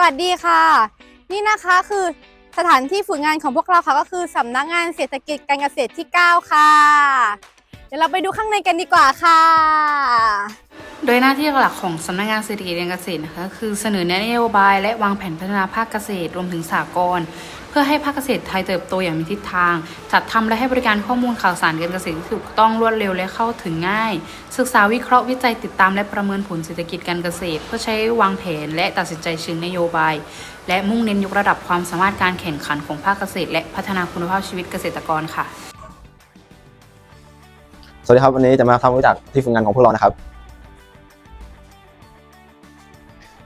วัสดีค่ะ นี่นะคะคือสถานที่ฝึกงานของพวกเราค่ะก็คือสำนักงานเศรษฐกิจการเกษตรที่ 9 ค่ะ เดี๋ยวเราไปดูข้างในกันดีกว่าค่ะ โดยหน้าที่หลักของสำนักงานเศรษฐกิจการเกษตรนะคะคือเสนอแนะนโยบายและวางแผนพัฒนาภาคเกษตรรวมถึงสากล พื่อให้ภาคเกษตรไทยเติบโตอย่างมีทิศทาง จัดทำและให้บริการข้อมูลข่าวสารการเกษตรที่ถูกต้องรวดเร็วและเข้าถึงง่าย ศึกษาวิเคราะห์วิจัยติดตามและประเมินผลเศรษฐกิจการเกษตร เพื่อใช้วางแผนและตัดสินใจเชิงนโยบาย และมุ่งเน้นยกระดับความสามารถการแข่งขันของภาคเกษตร และพัฒนาคุณภาพชีวิตเกษตรกรค่ะ สวัสดีครับวันนี้จะมาทำรู้จักที่ฝึกงานของพวกเรานะครับ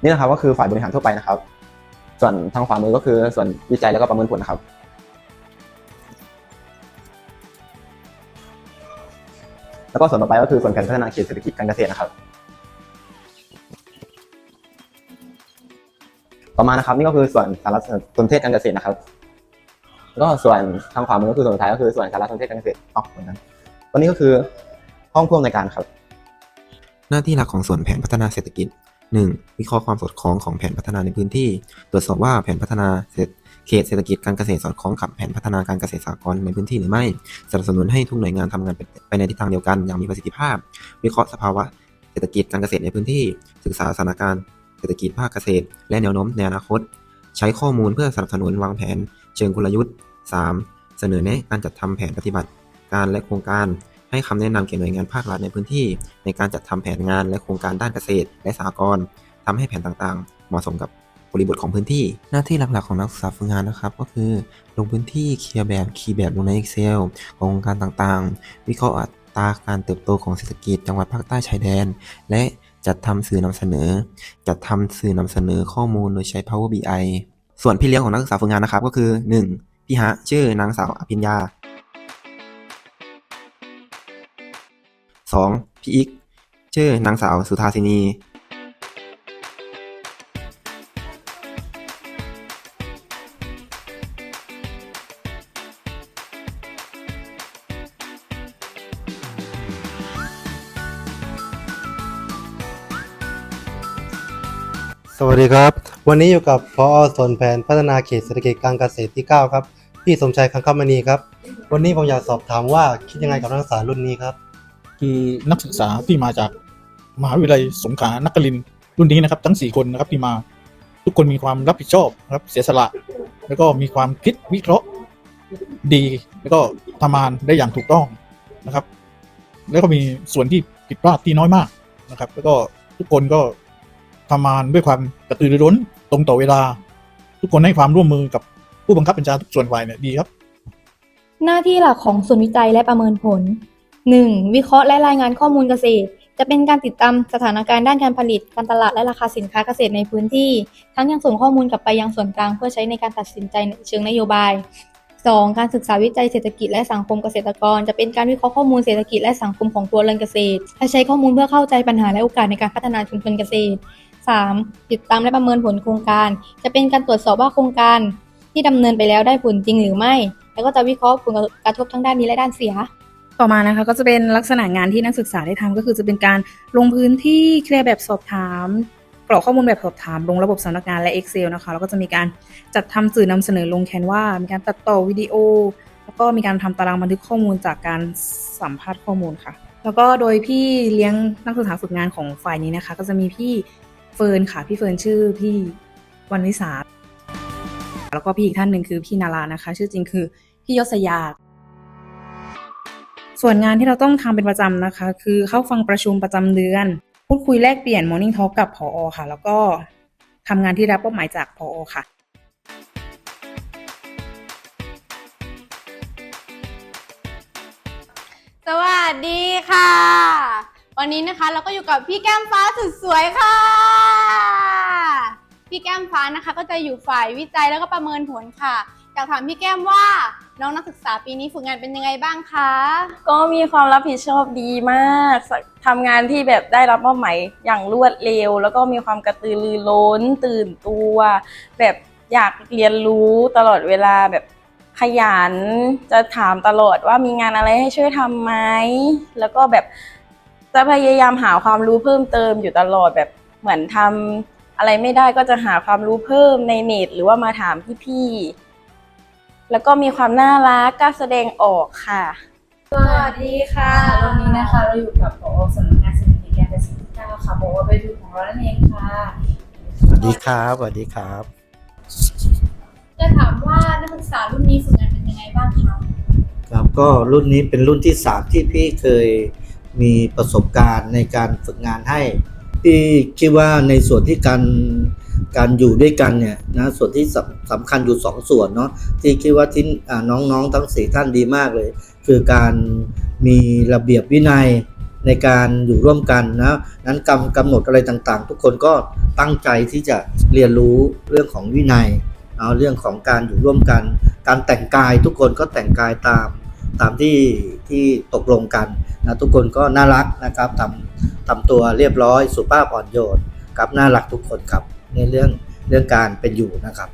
นี่นะครับก็คือฝ่ายบริหารทั่วไปนะครับ ส่วนทางขวามือก็คือส่วนวิจัยแล้วก็ประเมินผลนะครับ แล้วก็ส่วนต่อไปก็คือส่วนแผนพัฒนาเขตเศรษฐกิจการเกษตรนะครับ ต่อมานะครับนี่ก็คือส่วนสารสนเทศการเกษตรนะครับ แล้วก็ส่วนทางขวามือก็คือส่วนสุดท้ายก็คือส่วนสารสนเทศการเกษตรอ๋อเหมือนกันวันนี้ก็คือห้องพ่วงในการครับ หน้าที่หลักของส่วนแผนพัฒนาเศรษฐกิจ 1. วิเคราะห์ความสอดคล้องของแผนพัฒนาในพื้นที่ ตรวจสอบว่าแผนพัฒนาเขตเศรษฐกิจการเกษตรสอดคล้องกับแผนพัฒนาการเกษตรสหกรณ์ในพื้นที่หรือไม่ สนับสนุนให้ทุกหน่วยงานทำงานไปในทิศทางเดียวกันอย่างมีประสิทธิภาพ วิเคราะห์สภาวะเศรษฐกิจการเกษตรในพื้นที่ ศึกษาสถานการณ์เศรษฐกิจภาคเกษตร และแนวโน้มในอนาคต ใช้ข้อมูลเพื่อสนับสนุนวางแผน เชิงกลยุทธ์ 3. เสนอแนะการจัดทำแผนปฏิบัติ การและโครงการ ให้คำแนะนำแก่หน่วยงานภาครัฐในพื้นที่ ในการจัดทำแผนงานและโครงการด้านเกษตร และสหกรณ์ทำให้แผนต่างๆ เหมาะสมกับบริบทของพื้นที่ หน้าที่หลักๆของนักศึกษาฝึกงานนะครับ ก็คือ ลงพื้นที่เคลียร์แบบคีย์แบบลงใน Excel ของโครงการต่างๆ วิเคราะห์อัตราการเติบโตของเศรษฐกิจจังหวัดภาคใต้ชายแดน และจัดทำสื่อนำเสนอ จัดทำสื่อนำเสนอข้อมูลโดยใช้ Power BI ส่วนพี่เลี้ยงของนักศึกษาฝึกงานนะครับก็คือ 1. พี่ฮะชื่อนางสาวอภิญญา 2. พี่อิกชื่อนางสาวสุธาสินีสวัสดีครับ วันนี้อยู่กับพอส่วนแผนพัฒนาเขตเศรษฐกิจการเกษตรที่ 9 ครับ พี่สมชายคังคมณีครับ วันนี้ผมอยากสอบถามว่าคิดยังไงกับนักศึกษารุ่นนี้ครับ คือนักศึกษาที่มาจากมหาวิทยาลัยสงขลานครินทร์รุ่นนี้นะครับ ทั้ง 4 คนนะครับที่มาทุกคนมีความรับผิดชอบนะครับเสียสละ แล้วก็มีความคิดวิเคราะห์ดี แล้วก็ทำงานได้อย่างถูกต้องนะครับ แล้วก็มีส่วนที่ผิดพลาดที่น้อยมากนะครับ แล้วก็ทุกคนก็ทำงานด้วยความกระตือรือร้นตรงต่อเวลา ทุกคนให้ความร่วมมือกับผู้บังคับบัญชาทุกส่วนฝ่ายเนี่ยดีครับ หน้าที่หลักของศูนวิจัยและประเมินผล 1. วิเคราะห์และรายงานข้อมูลเกษตร จะเป็นการติดตามสถานการณ์ด้านการผลิต การตลาดและราคาสินค้าเกษตรในพื้นที่ ทั้งยังส่งข้อมูลกลับไปยังส่วนกลางเพื่อใช้ในการตัดสินใจในเชิงนโยบาย 2. การศึกษาวิจัยเศรษฐกิจและสังคมเกษตรกร จะเป็นการวิเคราะห์ข้อมูลเศรษฐกิจและสังคมของครัวเรือนเกษตร และใช้ข้อมูลเพื่อเข้าใจปัญหาและโอกาสในการพัฒนาชุมชนเกษตร 3. ติดตามและประเมินผลโครงการ จะเป็นการตรวจสอบว่าโครงการ ที่ดำเนินไปแล้วได้ผลจริงหรือไม่ แล้วก็จะวิเคราะห์ผลกระทบทั้งด้านนี้และด้านเสีย ต่อมานะคะก็จะเป็นลักษณะงานที่นักศึกษาได้ทำก็คือจะเป็นการลงพื้นที่เคลียร์แบบสอบถามกรอกข้อมูลแบบสอบถาม ลงระบบสำนักงานและ Excel นะคะแล้วก็จะมีการจัดทำสื่อนำเสนอลงแคนวามีการตัดต่อวิดีโอ แล้วก็มีการทำตารางบันทึกข้อมูลจากการสัมภาษณ์ข้อมูลค่ะ แล้วก็โดยพี่เลี้ยงนักศึกษาฝึกงานของฝ่ายนี้นะคะ ก็จะมีพี่เฟิร์นค่ะพี่เฟิร์นชื่อพี่วันวิสาแล้วก็พี่อีกท่านหนึ่งคือพี่นารานะคะ ชื่อจริงคือพี่ยศยา ส่วนงานที่เราต้องทำเป็นประจำนะคะ คือเข้าฟังประชุมประจำเดือน พูดคุยแลกเปลี่ยน Morning Talk กับผออค่ะ แล้วก็ทำงานที่รับมอบหมายจากผออค่ะสวัสดีค่ะ วันนี้นะคะเราก็อยู่กับพี่แก้มฟ้าสุดสวยค่ะ พี่แก้มฟ้านะคะก็จะอยู่ฝ่ายวิจัยแล้วก็ประเมินผลค่ะอยากถามพี่แก้มว่า น้องนักศึกษาปีนี้ฝึกงานเป็นยังไงบ้างคะ ก็มีความรับผิดชอบดีมากทำงานที่แบบได้รับมอบหมายอย่างรวดเร็ว แล้วก็มีความกระตือรือร้น ตื่นตัว แบบอยากเรียนรู้ตลอดเวลาแบบขยัน จะถามตลอดว่ามีงานอะไรให้ช่วยทำไหม แล้วก็แบบจะพยายามหาความรู้เพิ่มเติมอยู่ตลอดแบบเหมือนทำอะไรไม่ได้ก็จะหาความรู้เพิ่มในเน็ตหรือว่ามาถามพี่ๆ แล้วก็มีความน่ารักกล้าแสดงออกค่ะ สวัสดีค่ะ วันนี้นะคะเราอยู่กับผอสำนักงานเศรษฐกิจการเกษตรที่เก้าค่ะบอกว่าไปดูของเรานั่นเองค่ะสวัสดีครับสวัสดีครับ จะถามว่านักศึกษารุ่นนี้ฝึกงานเป็นยังไงบ้างคะครับก็รุ่นนี้เป็นรุ่นที่3ที่พี่เคยมีประสบการณ์ในการฝึกงานให้พี่คิดว่าในส่วนที่การ การอยู่ด้วยกันเนี่ยนะส่วนที่สำสำคัญอยู่2ส่วนเนาะที่คิดว่าที่น้องๆทั้งสี่ท่านดีมากเลย คือการมีระเบียบวินัยในการอยู่ร่วมกันนะนั้นกำกำหนดอะไรต่างๆ ทุกคนก็ตั้งใจที่จะเรียนรู้เรื่องของวินัยเอาเรื่องของการอยู่ร่วมกัน การแต่งกายทุกคนก็แต่งกายตามตามที่ที่ตกลงกันนะทุกคนก็น่ารักนะครับทำทำตัวเรียบร้อยสุภาพอ่อนโยนครับน่ารักทุกคนครับ ในเรื่องเรื่องการเป็นอยู่นะครับ